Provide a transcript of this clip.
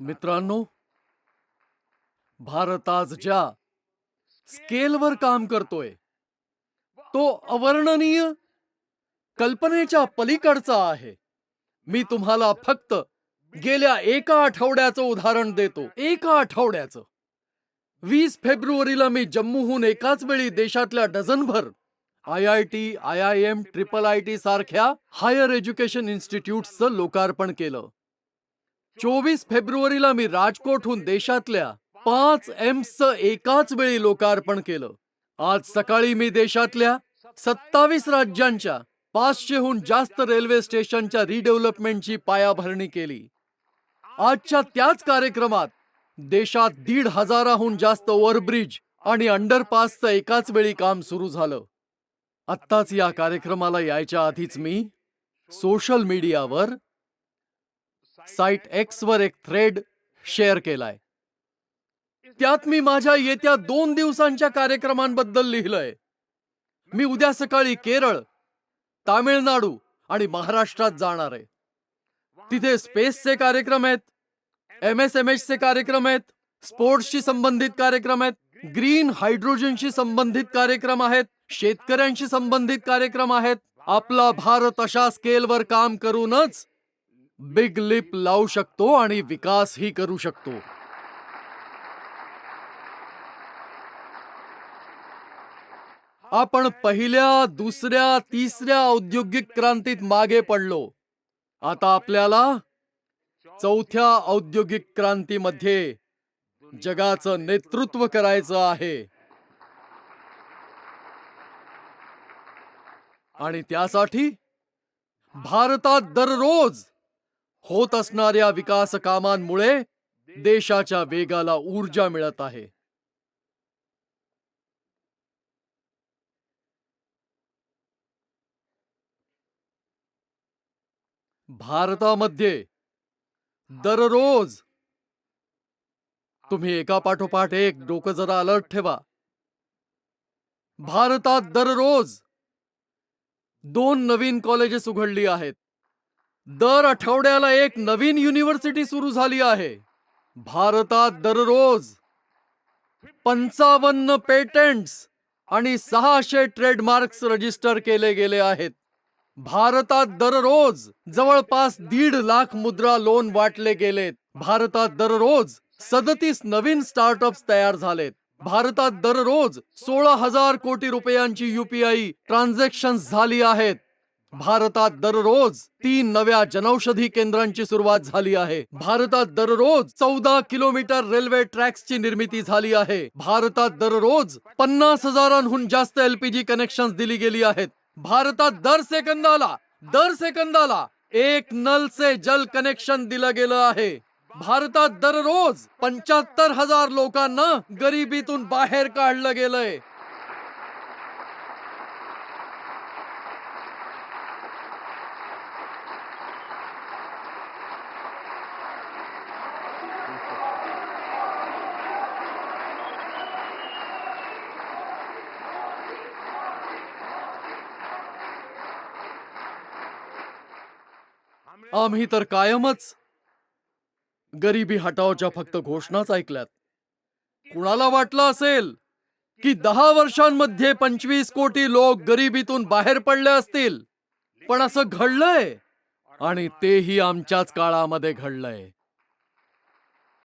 मित्रांनो भारत आज ज्या स्केलवर काम करतोय तो अवर्णनीय कल्पनेच्या पलीकडचा आहे. मी तुम्हाला फक्त गेल्या एका आठवड्याचं उदाहरण देतो. एका आठवड्याचं. वीस फेब्रुवारीला मी जम्मूहून एकाच वेळी देशातल्या डझनभर I I T I I M triple I T सारख्या हायर एज्युकेशन इन्स्टिट्यूटचं लोकार्पण केलं. चोवीस फेब्रुवारीला मी राजकोटहून देशातल्या पाच एम्सचं एकाच वेळी लोकार्पण केलं. आज सकाळी मी देशातल्या सत्तावीस राज्यांच्या पाचशेहून जास्त रेल्वे स्टेशनच्या रिडेव्हलपमेंटची पायाभरणी केली. आजच्या त्याच कार्यक्रमात देशात दीड हजाराहून जास्त ओव्हरब्रिज आणि अंडरपासचं एकाच वेळी काम सुरू झालं. आत्ताच या कार्यक्रमाला यायच्या आधीच मी सोशल मीडियावर साईट एक्स वर एक थ्रेड शेअर केलाय. त्यात मी माझ्या येत्या दोन दिवसांच्या कार्यक्रमांबद्दल लिहिलंय. मी उद्या सकाळी केरळ तामिळनाडू आणि महाराष्ट्रात जाणार आहे. तिथे स्पेसचे कार्यक्रम आहेत एम एस एम एच चे कार्यक्रम आहेत स्पोर्ट्सशी संबंधित कार्यक्रम आहेत ग्रीन हायड्रोजनशी संबंधित कार्यक्रम आहेत शेतकऱ्यांशी संबंधित कार्यक्रम आहेत. आपला भारत अशा स्केलवर काम करूनच बिग लिप लावू शकतो आणि विकासही करू शकतो. आपण पहिल्या दुसऱ्या तिसऱ्या औद्योगिक क्रांतीत मागे पडलो. आता आपल्याला चौथ्या औद्योगिक क्रांतीमध्ये जगाचं नेतृत्व करायचं आहे. आणि त्यासाठी भारतात दररोज होत असणाऱ्या विकास कामांमुळे देशाच्या वेगाला ऊर्जा मिळत आहे. भारतामध्ये दररोज तुम्ही एका पाठोपाठ एक डोकं जरा अलर्ट ठेवा. भारतात दररोज दोन नवीन कॉलेजेस उघडली आहेत. दर आठवड्याला एक नवीन युनिव्हर्सिटी सुरू झाली आहे. भारतात दररोज पंचावन्न पेटंट्स आणि सहाशे ट्रेडमार्क्स रजिस्टर केले गेले आहेत. भारतात दररोज जवळपास दीड लाख मुद्रा लोन वाटले गेलेत. भारतात दररोज सदतीस नवीन स्टार्टअप्स तयार झालेत. भारतात दररोज सोळा हजार कोटी रुपयांची युपीआय ट्रान्झॅक्शन झाली आहेत. भारतात दररोज तीन नव्या जनौषधी केंद्रांची सुरुवात झाली आहे. भारतात दररोज चौदा किलोमीटर रेल्वे ट्रॅक्सची निर्मिती झाली आहे. भारतात दररोज पन्नास हजारांहून जास्त एलपीजी कनेक्शन दिली गेली आहेत. भारतात दर सेकंदाला दर सेकंदाला एक नल से जल कनेक्शन दिलं गेलं आहे. भारतात दररोज पंच्याहत्तर हजार लोकांना गरिबीतून बाहेर काढलं गेलंय. आम्ही तर कायमच गरिबी हटावच्या फक्त घोषणाच ऐकल्यात. कुणाला वाटलं असेल की दहा वर्षांमध्ये पंचवीस कोटी लोक गरिबीतून बाहेर पडले असतील? पण असं घडलंय आणि तेही आमच्याच काळामध्ये घडलंय.